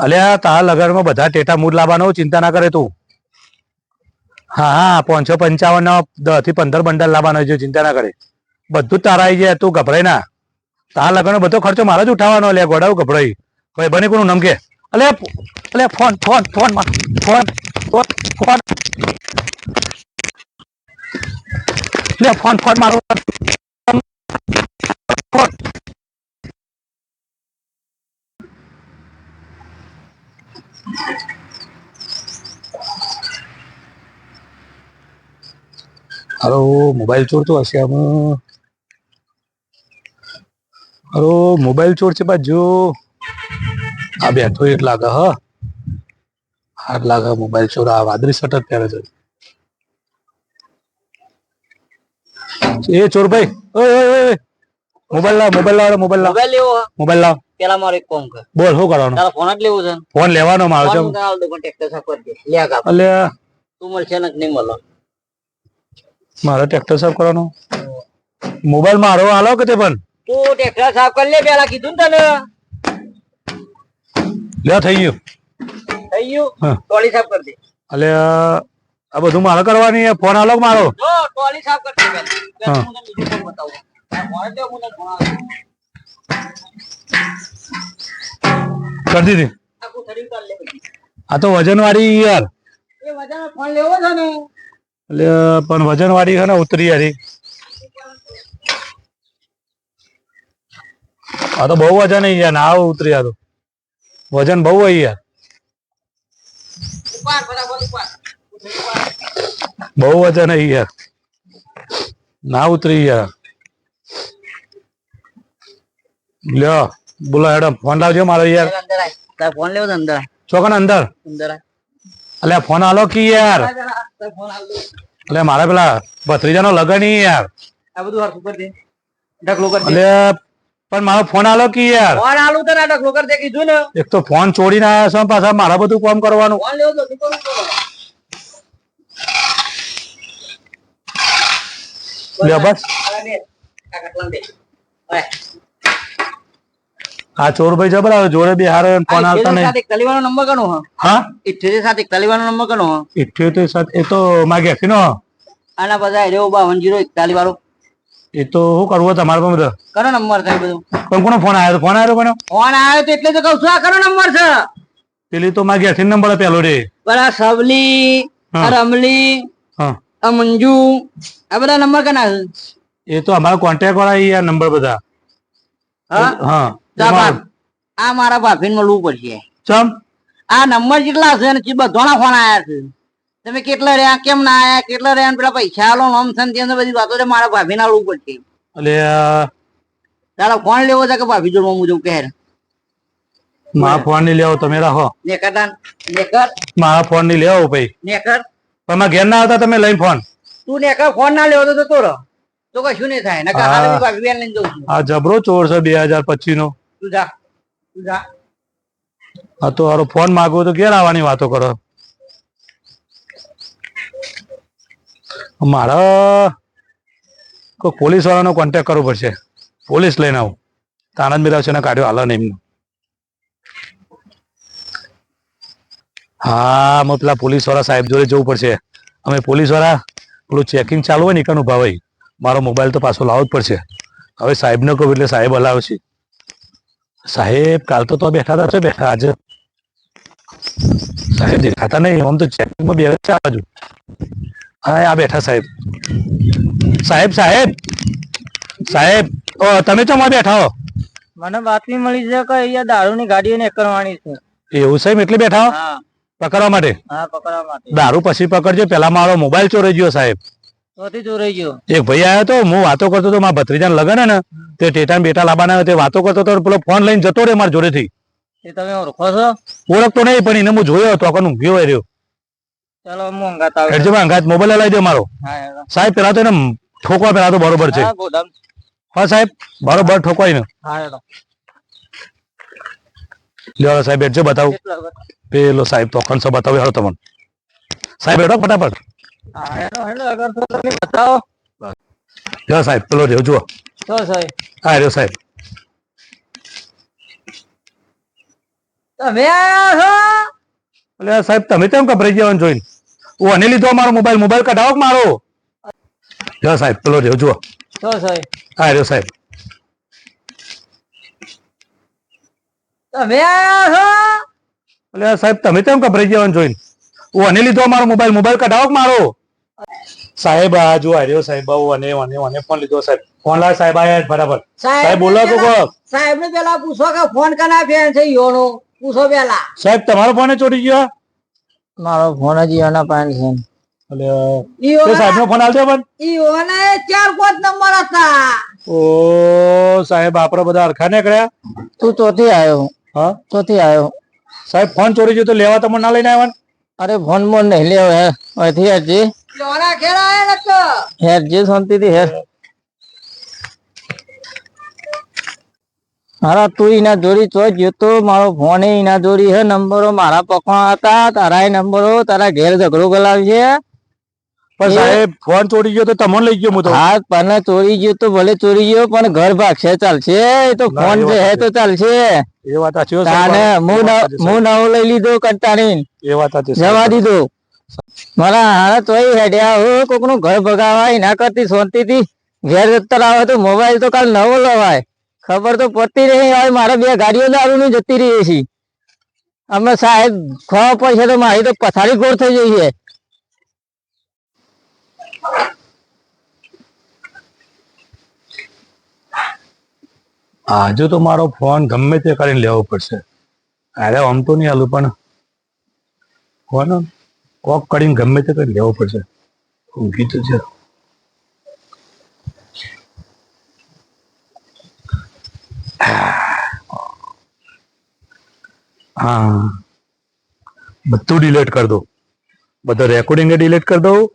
અલ્યા, તારા લગનમાં બધા ટેટા મૂડ લાવવાનો, ચિંતા ના કરે તું. હા હા, પાંચસો પંચાવન દસથી પંદર બંડલ લાવવાનો છે, ચિંતા ના કરે. બધું તારા આવી જાય તું ગભરાય ના. તારા લગનનો બધો ખર્ચો મારા જ ઉઠાવવાનો, અલ્યા ગોડાવ ગભરાઈ. ભાઈ, બને કોનું નમકે અલે અલે phone phone phone phone phone phone. Phone phone, મારો. હાલો મોબાઈલ ચોર તો હશે આમાં. હલો મોબાઈલ ચોર છે બાજુ. આ બેઠો એટ લાગે હ. હાર લાગે મોબાઈલ ચોર આ વાદળી જ પહેરે છે. એ ચોર ભાઈ ઓય ઓય ઓય. મોબાઈલ લાવ મોબાઈલ લાવ મોબાઈલ લેવો. મોબાઈલ લાવ. પેલા મારો એક કોમ કર. બોલ શું કરવાનું? તારા ફોન જ લેવો છે ફોન લેવાનો મારો છે ફોન આલ દઉં, પણ ટ્રેક્ટર સાફ કરી દે. લે કાપ. તું મળશે ને નહીં મળે મારે ટ્રેક્ટર સાફ કરવાનો? મોબાઈલ મારો હાલો કે તે પણ? તું ટ્રેક્ટર સાફ કરી લે પેલા કીધું ને તને. લે થઈ ગયું. થઈ ગયું? ટોળી સાફ કરી દે. એટલે આ બધું મારે કરવાની ફોન હાલો મારો? ટોળી સાફ કરી દે હા. તને બીજું ફોન બતાવું. ફોન જ હું તને ફોન આપું. કરી દીધી. આ તો વજન વાળી યાર. એટલે પણ વજન વાળી છે ને, ઉતરી યારી આ તો બહુ વજન યાર, ના ઉતરી આ તો. વજન બહુ હોય યાર. બહુ વજન છે યાર. ના ઉતરી યાર. લ્યો. બોલો હેડમ ફોન લાવજો મારો યાર. તારે ફોન લેવો અંદર. ચોકન અંદર અંદર અલે ફોન હાલો કી યાર આલ. એટલે મારા પેલા ભત્રીજાનો લગન ઈ યાર આ બધું હરખું કરી દે કરી પણ મારો ફોન આલો કી યાર ફોન આલો તો ના ઢગલો કરી દે કીધું ને એક તો ફોન ચોરીને આવ્યા છો પાછા મારા બધું કામ કરવાનું ફોન લેવો તો કરવું પડે? બસ આ દે. દે. ઓય. આ ચોરભાઈ જબરા જોડે બે હારે ફોન આવતા નહીં. કલીવાનો નંબર કનો હ. હા? ઇઠ્યોતેર સાથે કલીવાનો નંબર કનો હ. ઇઠ્યોતેર સાથે એ તો માગ્યા છે નો? આના બધા રેવો બાવન જીરો એકતાલીસ વાળો એ તો શું કરવું તમારે પણ બધું? કનો નંબર થાય બધું. પણ કોનો ફોન આવ્યો ફોન આવ્યો પણ ફોન આવ્યો તો એટલે તો કઉ છું આ કરો નંબર છે. પેલી તો માગ્યા છે નંબર પેલો રે. બરા સવલી. રમલી હા. મંજુ આ બધા નંબર કના એ તો અમારા કોન્ટેક્ટ વાળા નંબર બધા. હા. આ મારા ભાભીને મળવું પડશે. ચમ? આ નંબર કેટલા છે ને બધાના ફોન આયા છે. તમે કેટલા રહ્યા કેમ ના આયા કેટલા રહ્યા પેલા પૈસા આલો નોમ છે ને બધી વાતો છે મારા ભાભી ના લવું પડશે. એટલે તારા ફોન લેવો છે કે ભાભી જોડવા હું જઉં કહે મારા ફોનની લેવો તમે રાખો. નેકર નેકર. મારા ફોનની લેવો ભાઈ. નેકર. તમે ઘેર ના આવતા તમે લઈને ફોન તું નેકર ફોન ના લેવો તો તો રહો. તો કશું નહીં થાય? નકર હાલ હું. ભાભી લઈને જઉં છું. આ જબરો ચોર છે બે હજાર પચીસ નો તું જા તું જા. આ તો હારો ફોન માગવો તો ઘેર આવવાની વાતો કરો. મારે કોઈ પોલીસ વાળાનો કોન્ટેક્ટ કરવો પડશે. પોલીસ લઈને આવું. તો આનંદ મિરાવ છે કાઢ્યો હાલો ને એમનું. હા અમે પેલા પોલીસવાળા સાહેબ જોડે જવું પડશે. અમે પોલીસવાળા પેલું ચેકિંગ ચાલુ હોય ને એકાનું ભાઈ મારો મોબાઈલ તો પાછો લાવવો જ પડશે. હવે સાહેબને કહું એટલે સાહેબ હલાવશે. સાહેબ કાલ તો તો બેઠા હતા બેઠા આજે. સાહેબ દેખાતા નહીં આમ તો ચેકિંગમાં બે છે આ બાજુ. હા આ બેઠા સાહેબ. સાહેબ સાહેબ સાહેબ ઓ તમે તો બેઠા હો? મને બાતમી મળી છે કે અહીંયા દારૂની ગાડીઓ ને કરવાની છે. એવું સાહેબ એટલે બેઠા હો? પકડવા માટે? હા પકડવા માટે. દારૂ પછી પકડજો પેલા મારો મોબાઈલ ચોરાઈ ગયો સાહેબ. એક ભાઈ આવ્યો તો હું વાતો કરતો હતો મારા ભત્રીજાને લગન ને તે ટેટાન બેટા લાબાના તે વાતો કરતો હતો પેલો ફોન લઈને જતો રે મારા જોડેથી. એ તમે ઓળખો છો? ઓળખતો નહીં પણ એને હું જોયો હતો આખો હોય રહ્યો. ચાલો હું અંગાત આવે. હેડજો અંગાત મોબાઈલ લઈ દે મારો. સાહેબ પેલા તો એને ઠોકવા પેલા તો બરોબર છે. હા સાહેબ બરોબર ઠોકવાય ને. લ્યો સાહેબ હેડજો બતાવું. પેલો સાહેબ તો કંસો બતાવ્યો હેડો તમને. સાહેબ હેડો ફટાફટ. બતાવો. સાહેબ પેલો રહ્યો જુઓ. તો સાહેબ. હા રહ્યો સાહેબ. તમે આવ્યા છો સાહેબ તમે કેમ ગભરાઈ જવાનું જોઈને? હું અને લીધો મારો મોબાઈલ? મોબાઈલ કઢાવો મારો? જો સાહેબ પેલો રહ્યો જુઓ. તો સાહેબ. હા રહ્યો સાહેબ. તમે આવ્યા છો સાહેબ તમે કેમ ગભરાઈ જવાનું જોઈને? અને લીધો મારો મોબાઈલ મોબાઈલ કઢાવો મારો? સાહેબ આ જો આર્યો સાહેબ અને અને અને ફોન લીધો સાહેબ. ફોન લાવ સાહેબ આયા બરાબર. સાહેબ બોલો તો કહો સાહેબ ને પેલા પૂછો કે ફોન કના ફેન છે યોનો પૂછો પેલા. સાહેબ તમારો ફોન ચોરી ગયો? મારો ફોન જ યોના પાન છે. એટલે તે સાહેબ નો ફોન આવજો પણ ઈઓને ચાર પાંચ નંબર હતા. ઓ સાહેબ આપડે બધા અરખા નીકળ્યા? તું ચોથી આવ્યો. હા? ચોથી આવ્યો. સાહેબ ફોન ચોરી ગયો તો લેવા તમને ના લઈને આવ્યા ને? અરે ફોન મોન નહીં લેવો હે. અહીંથી હેરજી યોના ખેડા હે નક હેરજી શાંતિથી હેર. મારા તું એના જોડી તો જોતો મારો ફોન એના જોડી હે નંબરો મારા પકવા હતા તારા નંબરો તારા ઘેર ઝઘડો ગલાવશે પણ સાહેબ ફોન ચોરી ગયો તો તમને લઈ ગયો હું હા પણ ચોરી ગયો તો ભલે ચોરી ગયો પણ ઘર ભાગશે ચાલશે. એ તો ના, ફોન હે તો ચાલશે. એ વાત સાચી તાને હું વાત નવ- સાચી હું નવો લઈ લીધો કંટાળીને. એ વાત સાચી જવા દીધો. મારા હારા તોય હેડ્યા હો ઘર ભગાવાય ના કરતી શાંતિથી ઘેર જતા આવે તો મોબાઈલ તો કાલ નવો લવાય. ખબર તો પડતી રહી હવે મારે બે ગાડીઓ દારૂ ની જતી રહી છે. અમે સાહેબ ખવા પડશે તો મારી તો પથારી ગોળ થઈ જઈ છે આજે તો મારો ફોન ગમે તે કરીને લેવો પડશે. અરે, આમ તો નહીં હાલું, પણ ફોન કોક કરીને ગમે તે કરીને લેવો પડશે. ઊંઘી તો છે. હા. બધું ડિલેટ કરી દો બધા રેકોર્ડિંગ ડિલેટ કરી દઉં.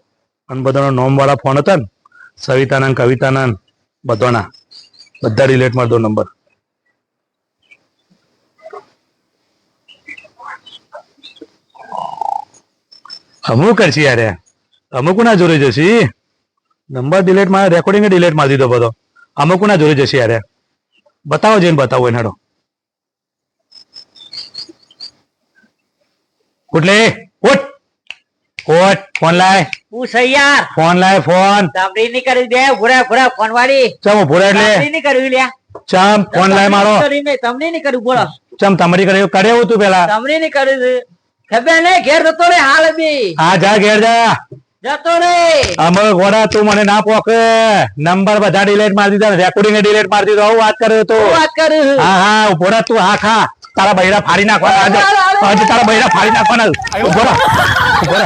અને બધાનો નોમ વાળા ફોન હતા ને સવિતાના કવિતાના બધાના. બધા રિલેટ મળતો નંબર અમુક કરશી યાર અમુક ના જોડે જશી નંબર ડિલેટમાં રેકોર્ડિંગ ડિલેટ મારી દીધો બધો. અમુક ના જોડે જશે યાર બતાવો જઈને બતાવો એને હેડો ઉઠલે, ઉઠ. ઉઠ ફોન લાય. હું સૈયાર. ફોન લાય ફોન. સાંભળી ની કરી દે ભૂરા ભૂરા ફોન વાળી ચમ ભૂરા એટલે? ની કરવી લ્યા. ચમ ફોન લાય મારો. તમને ની કર્યું બોલો. ચમ તમારી કર્યું કરે હું તું પેલા? તમને ની કર્યું ખબર ને ઘેર જતો રે હાલ બી. હા જા ઘેર જા. જતો રે. અમે ઘોડા તું મને ના પોકે. નંબર બધા ડિલેટ મારી દીધા રેકોર્ડિંગ ડિલેટ મારી દીધો હું વાત કર્યો તો. વાત કરું હા હા ઘોડા તું હા ખા. તારા બૈરા ફાડી નાખવાના. આજે તારા બૈરા ફાડી નાખવાના. ઊભો ઊભો